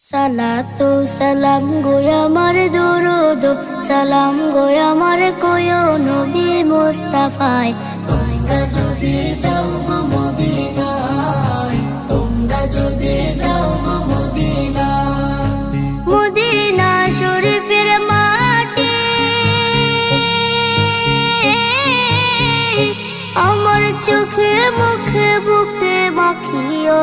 সালাতু সালাম গোয় আমার সালাম কোয় নবী মুস্তাফায়। তোমরা যদি যাও গো মদিনায়, তোমরা যদি যাও গো মদিনা শরীফের মাটি, আমার চোখে মুখে বুকে মাখিও।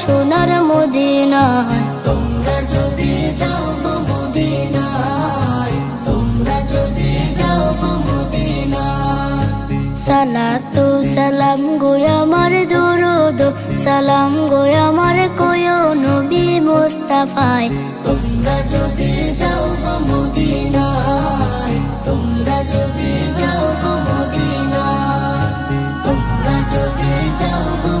সোনার মদিনায় তোমরা যদি যাও গো মদিনায় তোমরা যদি যাও গো মদিনায়। সালাতু সালাম গোয় আমার দরুদ সালাম গোয় আমার কোয় নবী মুস্তাফায়। তোমরা যদি যাও গো মদিনায় তোমরা যদি যাও গো মদিনায়। তোমরা যদি যাও গো